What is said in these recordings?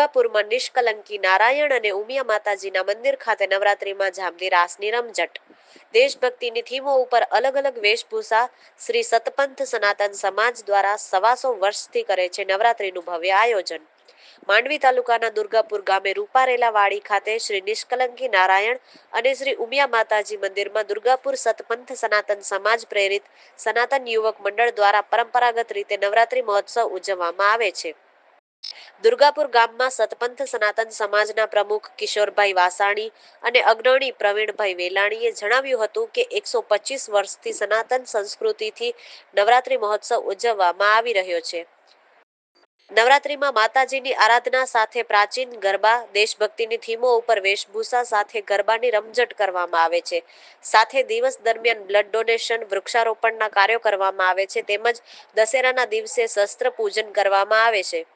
દુર્ગાપુરમાં નિષ્કલંકી નારાયણ અને ઉમિયા માતાજીના મંદિર ખાતે નવરાત્રીમાં જામની રાસની રમઝટ દેશભક્તિની થીમો ઉપર અલગ અલગ વેશભૂષા શ્રી સતપંથ સનાતન સમાજ દ્વારા સવાસો વર્ષથી કરે છે નવરાત્રીનું ભવ્ય આયોજન. માંડવી તાલુકાના દુર્ગાપુર ગામે રૂપારેલા વાડી ખાતે શ્રી નિષ્કલંકી નારાયણ અને શ્રી ઉમિયા માતાજી મંદિરમાં દુર્ગાપુર સતપંથ સનાતન સમાજ પ્રેરિત સનાતન યુવક મંડળ દ્વારા પરંપરાગત રીતે નવરાત્રી મહોત્સવ ઉજવવામાં આવે છે. દુર્ગાપુર ગામમાં સતપંથ સનાતન સમાજના પ્રમુખ કિશોરભાઈ વાસાણી અને અગ્રણી પ્રવીણભાઈ વેલાણીએ જણાવ્યું હતું કે એકસો પચીસ વર્ષથી સનાતન સંસ્કૃતિથી નવરાત્રી મહોત્સવ ઉજવવામાં આવી રહ્યો છે. નવરાત્રીમાં માતાજીની આરાધના સાથે પ્રાચીન ગરબા, દેશભક્તિની થીમો ઉપર વેશભૂષા સાથે ગરબાની રમઝટ કરવામાં આવે છે. સાથે દિવસ દરમિયાન બ્લડ ડોનેશન, વૃક્ષારોપણના કાર્યો કરવામાં આવે છે. તેમજ દશેરાના દિવસે શસ્ત્ર પૂજન કરવામાં આવે છે.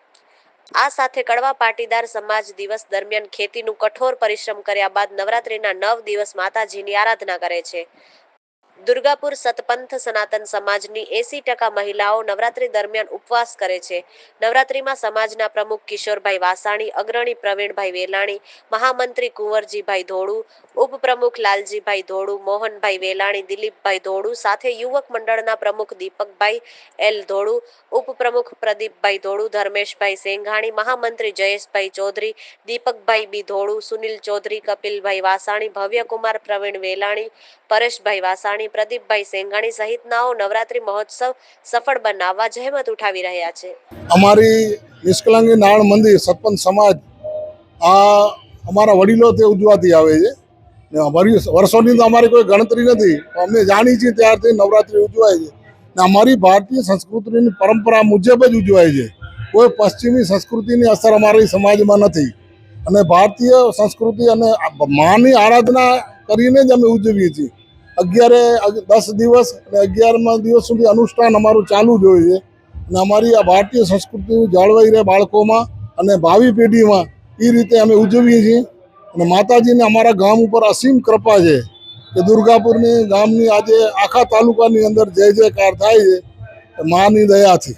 આ સાથે કડવા પાટીદાર સમાજ દિવસ દરમિયાન ખેતીનું કઠોર પરિશ્રમ કર્યા બાદ નવરાત્રીના નવ દિવસ માતાજીની આરાધના કરે છે. દુર્ગાપુર સતપંથ સનાતન સમાજની એસી ટકા મહિલાઓ નવરાત્રી દરમિયાન ઉપવાસ કરે છે. નવરાત્રીમાં સમાજના પ્રમુખ કિશોરભાઈ વાસાણી, અગ્રણી પ્રવીણભાઈ વેલાણી, મહામંત્રી કુંવરજીભાઈ ધોળુ, ઉપપ્રમુખ લાલજીભાઈ ધોળુ, મોહનભાઈ વેલાણી, દિલીપભાઈ ધોળુ, સાથે યુવક મંડળના પ્રમુખ દીપકભાઈ એલ ધોળુ, ઉપપ્રમુખ પ્રદીપભાઈ ધોળુ, ધર્મેશભાઈ સેંઘાણી, મહામંત્રી જયેશભાઈ ચૌધરી, દીપકભાઈ બી ધોળુ, સુનિલ ચૌધરી, કપિલભાઈ વાસાણી, ભવ્યકુમાર પ્રવીણ વેલાણી, પરેશભાઈ વાસાણી પ્રદીપભાઈ સેંઘાણી સહિતનાઓ નવરાત્રી મહોત્સવ સફળ બનાવવા જહેમત ઉઠાવી રહ્યા છે. અમારી નિષ્કલંગી નારાયણ મંદિર સતપંથ સમાજ, આ અમારા વડીલો તે ઉજવાતી આવે છે. ને અમારી વર્ષોની તો અમારી કોઈ ગણતરી નથી અમે જાણીએ છીએ ત્યારથી નવરાત્રિ ઉજવાય છે. ને અમારી ભારતીય સંસ્કૃતિની પરંપરા મુજબ જ ઉજવાય છે. કોઈ પશ્ચિમી સંસ્કૃતિની અસર અમારી સમાજમાં નથી. અને ભારતીય સંસ્કૃતિ અને માની આરાધના કરીને જ અમે ઉજવીએ છીએ. અગિયારે અગ- દસ દિવસ અને અગિયારમા દિવસ સુધી અનુષ્ઠાન અમારું ચાલુ જ હોય છે. અને અમારી આ ભારતીય સંસ્કૃતિ જાળવાઈ રહે બાળકોમાં અને ભાવિ પેઢીમાં એ રીતે અમે ઉજવીએ છીએ. અને માતાજીને અમારા ગામ ઉપર અસીમ કૃપા છે કે દુર્ગાપુરની ગામની આજે આખા તાલુકાની અંદર જય જયકાર થાય છે. માની દયાથી.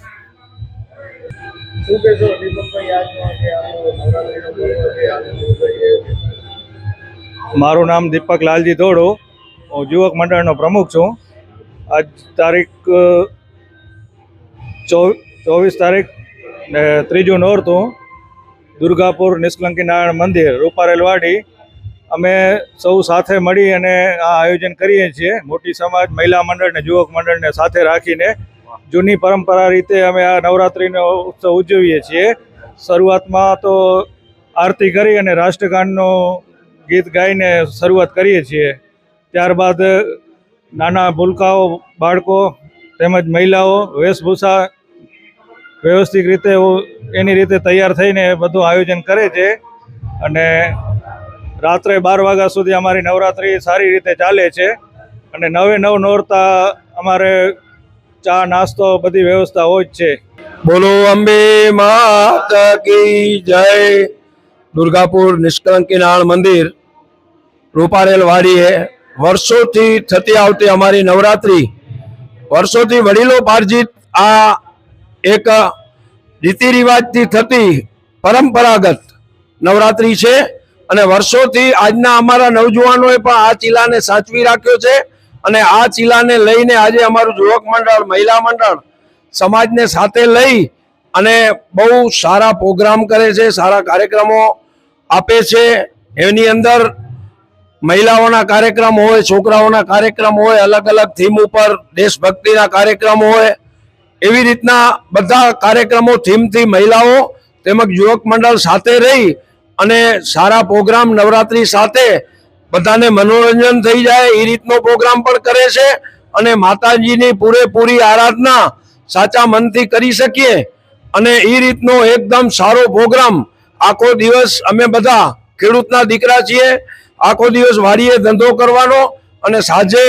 મારું નામ દીપક લાલજી ધોડો હું યુવક મંડળનો પ્રમુખ છું. આજ તારીખ ચોવીસ તારીખ, ને ત્રીજું નોરતું દુર્ગાપુર નિષ્કલંકી નારાયણ મંદિર, રૂપારેલવાડી. અમે સૌ સાથે મળી અને આ આયોજન કરીએ છીએ. મોટી સમાજ, મહિલા મંડળ ને યુવક મંડળને સાથે રાખીને જૂની પરંપરા રીતે અમે આ નવરાત્રિનો ઉત્સવ ઉજવીએ છીએ. શરૂઆતમાં તો આરતી કરી અને રાષ્ટ્રગાનનું ગીત ગાઈને શરૂઆત કરીએ છીએ. ત્યારબાદ નાના ભૂલકાઓ, બાળકો તેમજ મહિલાઓ વેશભૂષા વ્યવસ્થિત રીતે એની રીતે તૈયાર થઈને બધું આયોજન કરે છે અને રાત્રે બાર વાગ્યા સુધી અમારી નવરાત્રિ સારી રીતે ચાલે છે અને નવે નવ નોરતા અમારે ચા, નાસ્તો બધી વ્યવસ્થા હોય જ છે. બોલો અંબે માતા કી જય. દુર્ગાપુર નિષ્કલંકી મંદિર. રૂપારેલ વાડીએ વર્ષોથી થતી આવતી અમારી નવરાત્રિ, વર્ષોથી વડીલો પાર્જિત આ એક રીતિ રિવાજથી થતી પરંપરાગત નવરાત્રિ છે અને વર્ષોથી આજના અમારા નવજુવાનોએ પણ આ ચીલાને સાચવી રાખ્યો છે અને આ ચીલાને લઈને આજે અમારું યુવક મંડળ, મહિલા મંડળ સમાજને સાથે લઈ અને બહુ સારા પ્રોગ્રામ કરે છે, સારા કાર્યક્રમો આપે છે. એની અંદર મહિલાઓના કાર્યક્રમ હોય, છોકરાઓના કાર્યક્રમ હોય અલગ અલગ થીમ ઉપર દેશભક્તિના કાર્યક્રમ હોય, એવી રીતના બધા કાર્યક્રમો થીમથી મહિલાઓ તેમજ યુવક મંડળ સાથે રહી અને સારા પ્રોગ્રામ નવરાત્રી સાથે બધાને મનોરંજન થઈ જાય, એ રીતનો પ્રોગ્રામ પણ કરે છે અને માતાજીની પૂરેપૂરી આરાધના સાચા મનથી કરી શકીએ અને એ રીતનો એકદમ સારો પ્રોગ્રામ આખો દિવસ અમે બધા ખેડૂતના દીકરા છીએ આખો દિવસ વાડીએ ધંધો કરવાનો અને સાંજે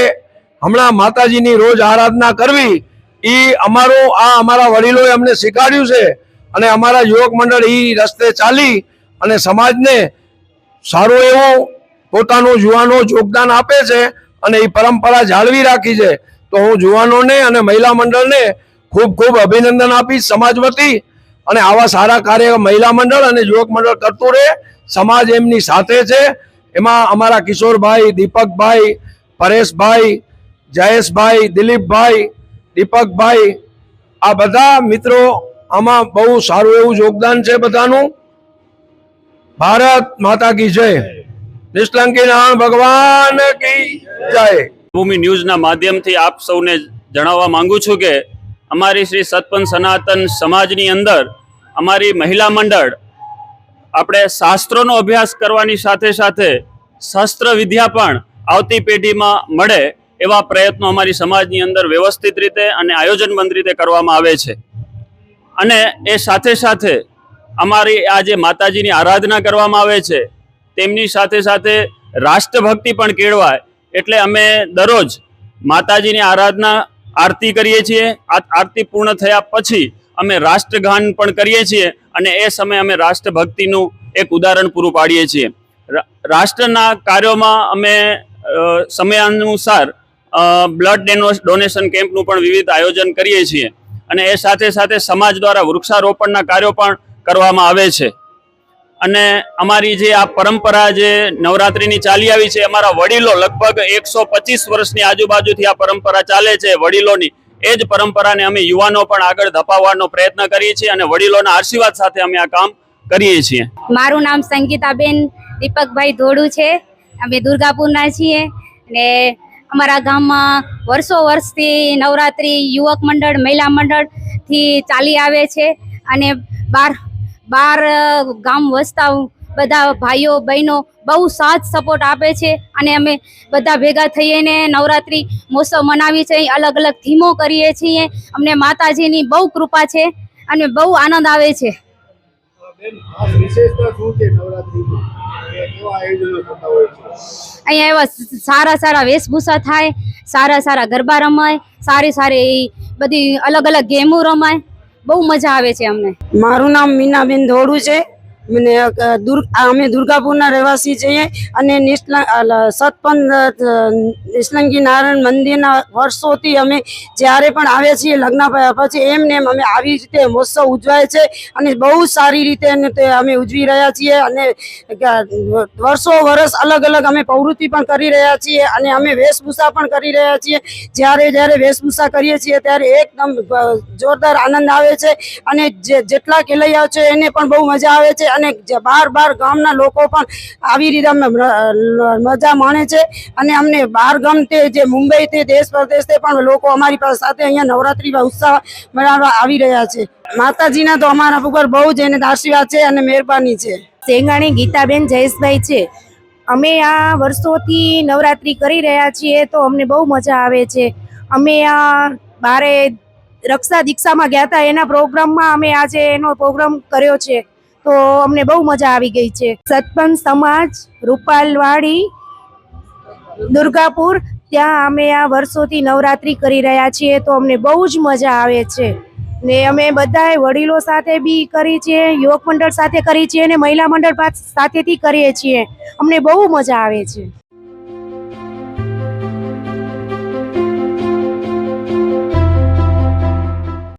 હમણાં માતાજીની રોજ આરાધના કરવી એ અમારો, આ અમારા વડીલોએ અમને શીખવાડ્યું છે અને અમારા યુવક મંડળ એ રસ્તે ચાલી અને સમાજને સારું એવું પોતાનું યુવાનો યોગદાન આપે છે અને એ પરંપરા જાળવી રાખી છે. તો હું યુવાનોને અને મહિલા મંડળને ખૂબ ખૂબ અભિનંદન આપીશ સમાજ વતી અને આવા સારા કાર્ય મહિલા મંડળ અને યુવક મંડળ કરતું રહે. સમાજ એમની સાથે છે એમાં અમારા કિશોરભાઈ, દીપકભાઈ, પરેશભાઈ, જયેશભાઈ, દિલીપભાઈ, દીપકભાઈ, આ બધા મિત્રો આમાં બહુ સારું એવું યોગદાન છે બધાનું. ભારત માતા કી જય. નિષ્કલંકી નારાયણ ભગવાન કી જય. ભૂમિ ન્યૂઝના માધ્યમથી આપ સૌને જણાવવા માંગુ છું કે અમારી શ્રી સતપંથ સનાતન સમાજની અંદર અમારી મહિલા મંડળ આપણે શાસ્ત્રોનો અભ્યાસ કરવાની સાથે સાથે શસ્ત્ર વિદ્યા પણ આવતી પેઢીમાં મળે એવા પ્રયત્નો અમારી સમાજની અંદર વ્યવસ્થિત રીતે અને આયોજનબંધ રીતે કરવામાં આવે છે. અને એ સાથે સાથે અમારી આ જે માતાજીની આરાધના કરવામાં આવે છે, તેમની સાથે સાથે રાષ્ટ્રભક્તિ પણ કેળવાય. એટલે અમે દરરોજ માતાજીની આરાધના આરતી કરીએ છીએ. આ આરતી પૂર્ણ થયા પછી અમે રાષ્ટ્રગાન પણ કરીએ છીએ અને એ સમયે અમે રાષ્ટ્રભક્તિનું એક ઉદાહરણ પૂરું પાડીએ છીએ. રાષ્ટ્રના કાર્યોમાં અમે સમયાનુસાર બ્લડ ડોનેશન કેમ્પનું પણ વિવિધ આયોજન કરીએ છીએ. અને એ સાથે સાથે સમાજ દ્વારા વૃક્ષારોપણના કાર્યો પણ કરવામાં આવે છે. અને અમારી જે આ પરંપરા જે નવરાત્રિની ચાલી આવી છે, અમારા વડીલો લગભગ એકસો પચીસ વર્ષની આજુબાજુથી આ પરંપરા ચાલે છે. વડીલોની એ જ પરંપરાને અમે યુવાનો પણ આગળ ધપાવવાનો પ્રયત્ન કરીએ છીએ અને વડીલોના આશીર્વાદ સાથે અમે આ કામ કરીએ છીએ. મારું નામ સંગીતાબેન દીપકભાઈ ધોડુ છે. અમે દુર્ગાપુરના છીએ અને અમારા ગામમાં વર્ષો વર્ષથી નવરાત્રિ યુવક મંડળ, મહિલા મંડળથી ચાલી આવે છે અને બાર બાર ગામ વસતા બધા ભાઈઓ, બહેનો બહુ સાથ સપોર્ટ આપે છે અને અમે બધા ભેગા થઈને નવરાત્રિ મહોત્સવ મનાવી છે. અલગ અલગ થીમો કરીએ છીએ. અમને માતાજીની બહુ કૃપા છે અને બહુ આનંદ આવે છે. અહીંયા એવા સારા સારા વેશભૂષા થાય સારા સારા ગરબા રમાય સારી સારી બધી અલગ અલગ ગેમો રમાય. બહુ મજા આવે છે અમને. મારું નામ મીનાબેન ધોળું છે. મને દુર્ગ અમે દુર્ગાપુરના રહેવાસી છીએ અને નિષ્લ સતપંદ અ, નારાયણ મંદિરના વર્ષોથી અમે જ્યારે પણ આવે છીએ લગ્ન પછી એમને એમ અમે આવી રીતે મહોત્સવ ઉજવાય છે અને બહુ સારી રીતે અમે ઉજવી રહ્યા છીએ અને વર્ષો વર્ષ અલગ અલગ અમે પ્રવૃત્તિ પણ કરી રહ્યા છીએ અને અમે વેશભૂષા પણ કરી રહ્યા છીએ. જ્યારે જ્યારે વેશભૂષા કરીએ છીએ ત્યારે એકદમ જોરદાર આનંદ આવે છે અને જેટલા ખેલૈયાઓ છે એને પણ બહુ મજા આવે છે અને બાર બાર ગામના લોકો પણ આવી રીતે અમે મજા માણે છે. અને અમને બાર ગામથી જે મુંબઈથી દેશ પરદેશથી પણ લોકો અમારી પાસે સાથે અહીંયા નવરાત્રિમાં ઉત્સાહ મનાવવા આવી રહ્યા છે. માતાજીના તો અમારા ઉપર બહુ જ એને આશીર્વાદ છે અને મહેરબાની છે. સેંગાણી ગીતાબેન જયેશભાઈ છે. અમે આ વર્ષોથી નવરાત્રિ કરી રહ્યા છીએ તો અમને બહુ મજા આવે છે. અમે આ બારે રક્ષા દીક્ષામાં ગયા હતા એના પ્રોગ્રામમાં અમે આજે એનો પ્રોગ્રામ કર્યો છે. તો અમને બહુ મજા આવી ગઈ છે. સતપંચ સમાજ, રૂપાલવાડી, દુર્ગાપુર, ત્યાં અમે આ વર્ષોથી નવરાત્રિ કરી રહ્યા છીએ તો અમને બહુ જ મજા આવે છે. ને અમે બધાએ વડીલો સાથે બી કરી છીએ યુવક મંડળ સાથે કરી છીએ અને મહિલા મંડળ સાથેથી કરીએ છીએ. અમને બહુ મજા આવે છે.